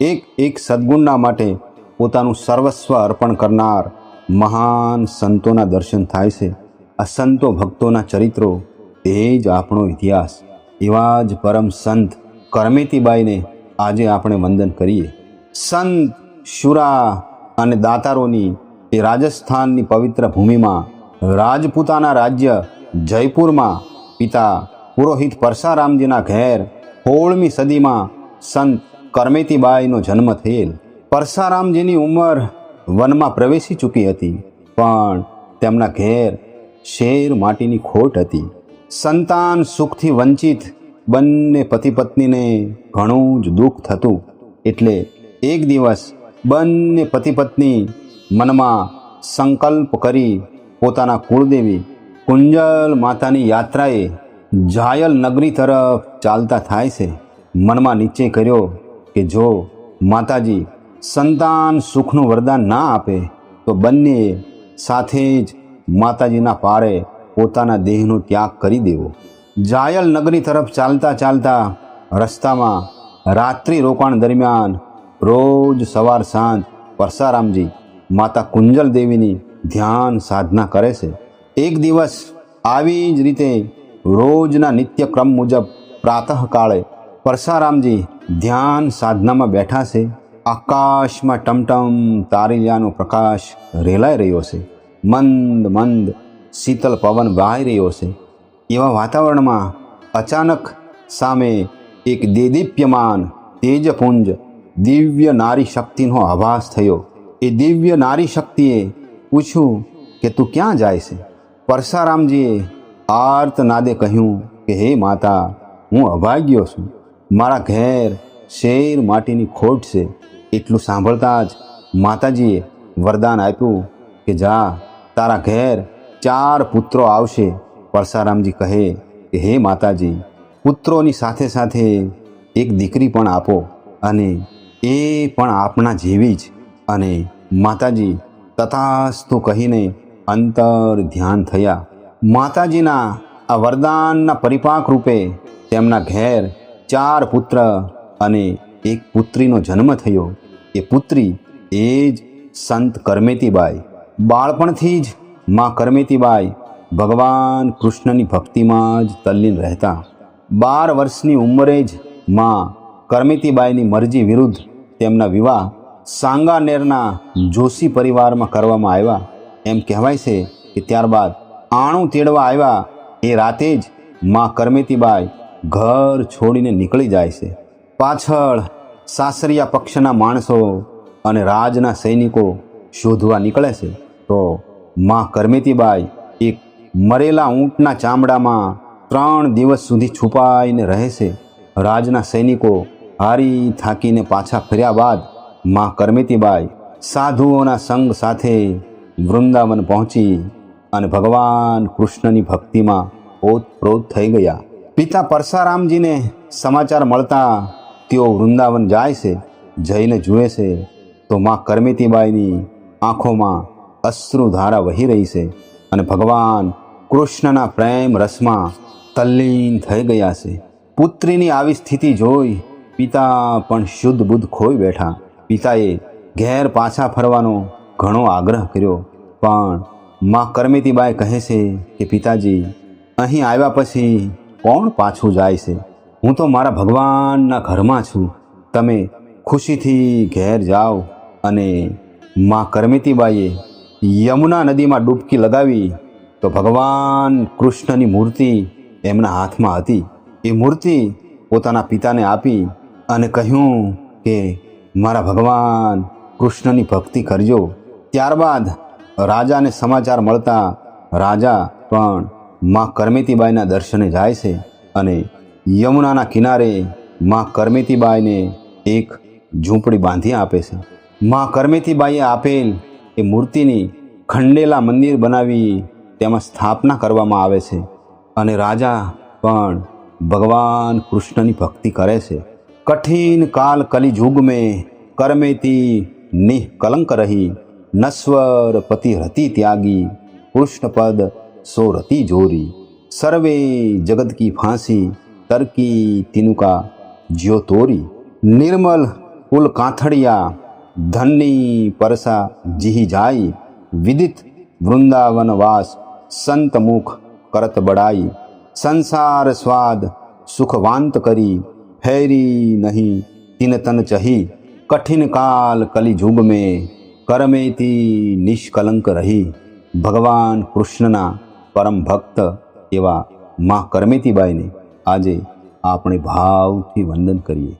એક એક સદ્ગુણના માટે પોતાનું સર્વસ્વ અર્પણ કરનાર મહાન સંતોના દર્શન થાય છે. આ સંતો ભક્તોના ચરિત્રો એ જ આપણો ઇતિહાસ. એવા જ પરમ સંત કરમેતીબાઈને આજે આપણે વંદન કરીએ. સંત શુરા અને દાતારોની એ રાજસ્થાનની પવિત્ર ભૂમિમાં રાજપૂતાના રાજ્ય જયપુરમાં પિતા પુરોહિત પરસારામજીના ઘેર સોળમી સદીમાં સંત કરમેતીબાઈનો જન્મ થયેલ. પરસારામજીની ઉંમર વનમાં પ્રવેશી ચૂકી હતી, પણ તેમના ઘેર શેર માટીની ખોટ હતી. સંતાન સુખથી વંચિત બંને પતિ પત્નીને ઘણું જ દુઃખ થતું. એટલે એક દિવસ બંને પતિ પત્ની મનમાં સંકલ્પ કરી પોતાના કુળદેવી કુંજલ માતાની યાત્રાએ જાયલ નગરી તરફ ચાલતા થાય છે. મનમાં નીચે કર્યો કે જો માતાજી સંતાન સુખનું વરદાન ના આપે, તો બંને સાથે જ માતાજીના પારે પોતાના દેહનો ત્યાગ કરી દેવો. જાયલ નગરી તરફ ચાલતા ચાલતા રસ્તામાં રાત્રિ રોકાણ દરમિયાન રોજ સવાર સાંજ પરસારામજી માતા કુંજલ દેવીની ધ્યાન સાધના કરે છે. એક દિવસ આવી જ રીતે રોજના નિત્યક્રમ મુજબ પ્રાતઃકાળે પરસારામજી ધ્યાન સાધનામાં બેઠા છે. આકાશમાં ટમટમ તારીલિયાનો પ્રકાશ રેલાઈ રહ્યો છે. મંદ મંદ શીતલ પવન વહાઈ રહ્યો છે. એવા વાતાવરણમાં અચાનક સામે એક દેદીપ્યમાન તેજપુંજ દિવ્ય નારી શક્તિનો આભાસ થયો. એ દિવ્ય નારી શક્તિએ પૂછ્યું કે તું ક્યાં જાય છે? પરસારામજીએ આર્ત નાદે કહ્યું કે, હે માતા, હું અભાગ્યો છું. મારા ઘેર શેર માટીની ખોટ છે. એટલું સાંભળતા જ માતાજીએ વરદાન આપ્યું કે જા, તારા ઘેર ચાર પુત્રો આવશે. પરસારામજી કહે કે, હે માતાજી, પુત્રોની સાથે સાથે એક દીકરી પણ આપો અને એ પણ આપણા જેવી જ. અને માતાજી તથાસ્તુ કહીને અંતર ધ્યાન થયા. માતાજીના આ વરદાનના પરિપાક રૂપે તેમના ઘેર ચાર પુત્ર અને એક પુત્રીનો જન્મ થયો. એ પુત્રી એ જ સંત કરમેતીબાઈ. બાળપણથી જ મા કરમેતીબાઈ ભગવાન કૃષ્ણની ભક્તિમાં જ તલ્લીન રહેતા. બાર વર્ષની ઉંમરે જ મા કરમેતીબાઈની મરજી વિરુદ્ધ તેમના વિવાહ સાંગાનેરના જોશી પરિવારમાં કરવામાં આવ્યા. એમ કહેવાય છે કે ત્યારબાદ આણું તેડવા આવ્યા. એ રાતે જ મા કરમેતીબાઈ ઘર છોડીને નીકળી જાય છે. પાછળ સાસરિયા પક્ષના માણસો અને રાજના સૈનિકો શોધવા નીકળે છે. તો માં કરમેતીબાઈ એક મરેલા ઊંટના ચામડામાં ત્રણ દિવસ સુધી છુપાઈને રહે છે. રાજના સૈનિકો હારી થાકીને પાછા ફર્યા બાદમાં કરમેતીબાઈ સાધુઓના સંગ સાથે વૃંદાવન પહોંચી અને ભગવાન કૃષ્ણની ભક્તિમાં ઓતપ્રોત થઈ ગયા. પિતા પરસારામજીને સમાચાર મળતા તેઓ વૃંદાવન જાય છે, જઈને જુએ છે તો માં કરમિતીબાઈની આંખોમાં અશ્રુધારા વહી રહી છે અને ભગવાન કૃષ્ણના પ્રેમ રસમાં તલ્લીન થઈ ગયા છે. પુત્રીની આવી સ્થિતિ જોઈ પિતા પણ શુદ્ધ બુદ્ધ ખોઈ બેઠા. પિતાએ ઘેર પાછા ફરવાનો ઘણો આગ્રહ કર્યો, પણ માં કરમિતીબાઈ કહે છે કે પિતાજી, અહીં આવ્યા પછી કોણ પાછું જાય છે? હું તો મારા ભગવાનના ઘરમાં છું. તમે ખુશીથી ઘેર જાઓ અને માં કરમેતીબાઈએ યમુના નદીમાં ડૂબકી લગાવી તો ભગવાન કૃષ્ણની મૂર્તિ એમના હાથમાં હતી. એ મૂર્તિ પોતાના પિતાને આપી અને કહ્યું કે, મારા ભગવાન, કૃષ્ણની ભક્તિ કરજો. ત્યારબાદ રાજાને સમાચાર મળતા રાજા પણ માં કરમેતીબાઈના દર્શને જાય છે અને યમુનાના કિનારે માં કરમેતીબાઈને એક ઝૂંપડી બાંધી આપે છે. માં કરમેતીબાઈએ આપેલ એ મૂર્તિની ખંડેલા મંદિર બનાવી તેમાં સ્થાપના કરવામાં આવે છે અને રાજા પણ ભગવાન કૃષ્ણની ભક્તિ કરે છે. કઠિન કાલ કલિયુગ મેં કરમેતી નિઃકલંક રહી નશ્વર પતિ રતિ ત્યાગી કૃષ્ણ सोरती जोरी, सर्वे जगत की फांसी, तरकी तिनुका ज्योतोरी निर्मल कुल कांथड़िया, धन्नी परसा जिही जाई। विदित वृंदावन वास संत मुख करत बड़ाई। संसार स्वाद सुखवांत करी, हैरी नहीं तिन तन चही। कठिन काल कलिजुग में करमेती निष्कलंक रही। भगवान कृष्णना પરમ ભક્ત એવા મા કરમેતીબાઈને આજે આપણે ભાવથી વંદન કરીએ.